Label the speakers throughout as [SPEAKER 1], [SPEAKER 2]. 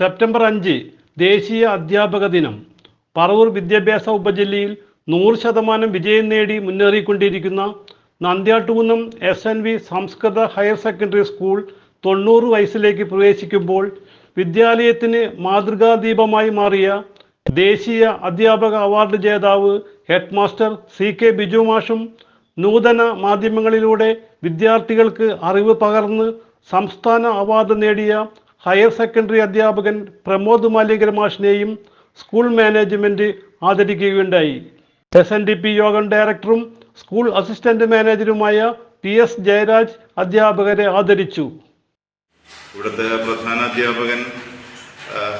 [SPEAKER 1] September അഞ്ച് ദേശീയ അധ്യാപക ദിനം. പറവൂർ വിദ്യാഭ്യാസ ഉപജില്ലയിൽ നൂറ് ശതമാനം വിജയം നേടി മുന്നേറിക്കൊണ്ടിരിക്കുന്ന Nandyattukunnam S N V Samskrita higher secondary school തൊണ്ണൂറ് വയസ്സിലേക്ക് പ്രവേശിക്കുമ്പോൾ വിദ്യാലയത്തിന് മാതൃകാദീപമായി മാറിയ ദേശീയ അധ്യാപക അവാർഡ് ജേതാവ് head master C K Biju മാഷും നൂതന മാധ്യമങ്ങളിലൂടെ വിദ്യാർത്ഥികൾക്ക് അറിവ് പകർന്ന് സംസ്ഥാന അവാർഡ് നേടിയ ഹയർ സെക്കൻഡറി അധ്യാപകൻ പ്രമോദ് മാലികർ മാഷിനെയും സ്കൂൾ മാനേജ്മെന്റ് ആദരിക്കുകയുണ്ടായി. എസ് എൻ ഡി പി യോഗം ഡയറക്ടറും സ്കൂൾ അസിസ്റ്റന്റ് മാനേജറുമായ പി എസ് ജയരാജ് അധ്യാപകരെ ആദരിച്ചു.
[SPEAKER 2] ഇവിടുത്തെ പ്രധാന അധ്യാപകൻ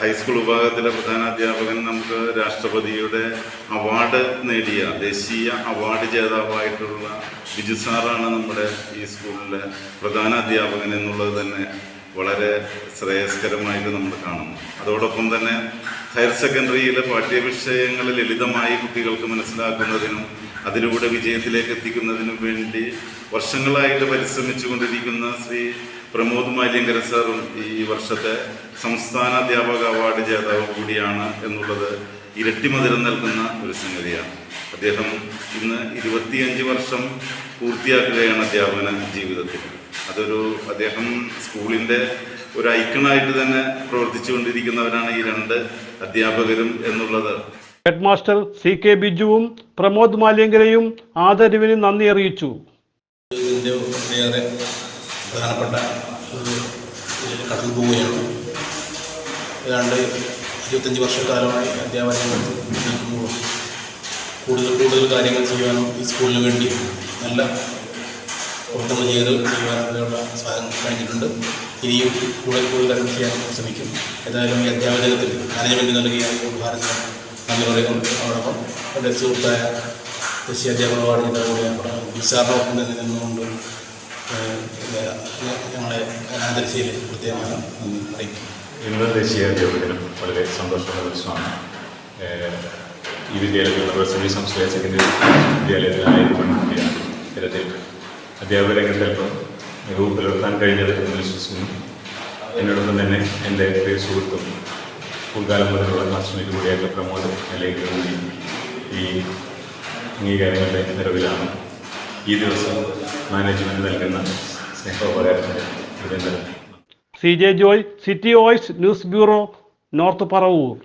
[SPEAKER 2] ഹൈസ്കൂൾ വിഭാഗത്തിലെ പ്രധാന അധ്യാപകൻ നമുക്ക് രാഷ്ട്രപതിയുടെ അവാർഡ് നേടിയ ദേശീയ അവാർഡ് ജേതാവായിട്ടുള്ള ബിജു സാറാണ് നമ്മുടെ ഈ സ്കൂളിലെ പ്രധാന അധ്യാപകൻ എന്നുള്ളത് തന്നെ. വളരെ ശ്രേയസ്കരമായിട്ട് നമ്മൾ കാണുന്നു. അതോടൊപ്പം തന്നെ ഹയർ സെക്കൻഡറിയിലെ പാഠ്യവിഷയങ്ങൾ ലളിതമായി കുട്ടികൾക്ക് മനസ്സിലാക്കുന്നതിനും അതിലൂടെ വിജയത്തിലേക്ക് എത്തിക്കുന്നതിനും വേണ്ടി വർഷങ്ങളായിട്ട് പരിശ്രമിച്ചു കൊണ്ടിരിക്കുന്ന ശ്രീ പ്രമോദ് മാലിയങ്കര സാറും ഈ വർഷത്തെ സംസ്ഥാന അധ്യാപക അവാർഡ് ജേതാവ് കൂടിയാണ് എന്നുള്ളത് ഇരട്ടി മധുരം നൽകുന്ന ഒരു സംഗതിയാണ്. അദ്ദേഹം ഇന്ന് ഇരുപത്തിയഞ്ച് വർഷം പൂർത്തിയാക്കുകയാണ് അധ്യാപന ജീവിതത്തിൽ. അതൊരു അദ്ദേഹം സ്കൂളിന്റെ ഒരു ഐക്കണായിട്ട് തന്നെ പ്രവർത്തിച്ചുകൊണ്ടിരിക്കുന്നവരാണ് ഈ രണ്ട് അധ്യാപകരും എന്നുള്ളത്.
[SPEAKER 1] ഹെഡ് മാസ്റ്റർ സി കെ ബിജുവും പ്രമോദ് മാലിയങ്കരയും ആദരവിന് നന്ദി അറിയിച്ചു.
[SPEAKER 3] ഇതിന്റെ ഒട്ടേറെ പ്രധാനപ്പെട്ട ഒരു ഇതിൽ കടന്നു പോവുകയാണ് ഏതാണ്ട് ഇരുപത്തഞ്ച് വർഷക്കാലമായി അധ്യാപന കൂടുതൽ കൂടുതൽ കാര്യങ്ങൾ ചെയ്യാനും ഈ സ്കൂളിന് വേണ്ടി നല്ല പ്രവർത്തനങ്ങൾ ചെയ്ത് സ്വാഗതം കഴിഞ്ഞിട്ടുണ്ട് ഇനിയും കൂടുതൽ കൂടുതൽ ചെയ്യാൻ ശ്രമിക്കും. ഏതായാലും ഈ അധ്യാപനത്തിൽ മാനേജ്മെന്റ് നൽകിയ ഭാരത നന്ദി പറയുന്നുണ്ട് അതോടൊപ്പം എന്റെ സുഹൃത്തായ ദേശീയ അധ്യാപക അവാർഡ് ജേതാവ് കൂടിയ വിസാറിനൊപ്പം തന്നെ നിന്നുകൊണ്ട് ഞങ്ങളെ ആദർശയിൽ പ്രത്യേകമായി നന്ദി അറിയിക്കും
[SPEAKER 4] ഇന്ന് ദേശീയ അധ്യാപകനും വളരെ സന്തോഷമുള്ള ദിവസമാണ്. ഈ വിദ്യാലയത്തിൽ പ്രസവി സെക്കൻഡറി വിദ്യാലയത്തിലായിരിക്കും ഇത്തരത്തിൽ അധ്യാപക രംഗത്ത് അല്പം മികവ് പുലർത്താൻ കഴിഞ്ഞത് എന്ന് വിശ്വസിക്കുന്നു. എന്നോടൊപ്പം തന്നെ എന്റെ പ്രിയ സുഹൃത്തും സ്കൂൾക്കാലം മുതലുള്ള ക്ലാസ്മേറ്റ് കൂടിയായിട്ടുള്ള പ്രമോദ് അല്ലെങ്കിൽ കൂടി ഈ അംഗീകാരങ്ങളുടെ നിറവിലാണ്. ഈ ദിവസം മാനേജ്മെന്റ് നൽകുന്ന സ്നേഹോപകാരത്തിന്
[SPEAKER 1] C J Joy city voice news bureau north Paravur.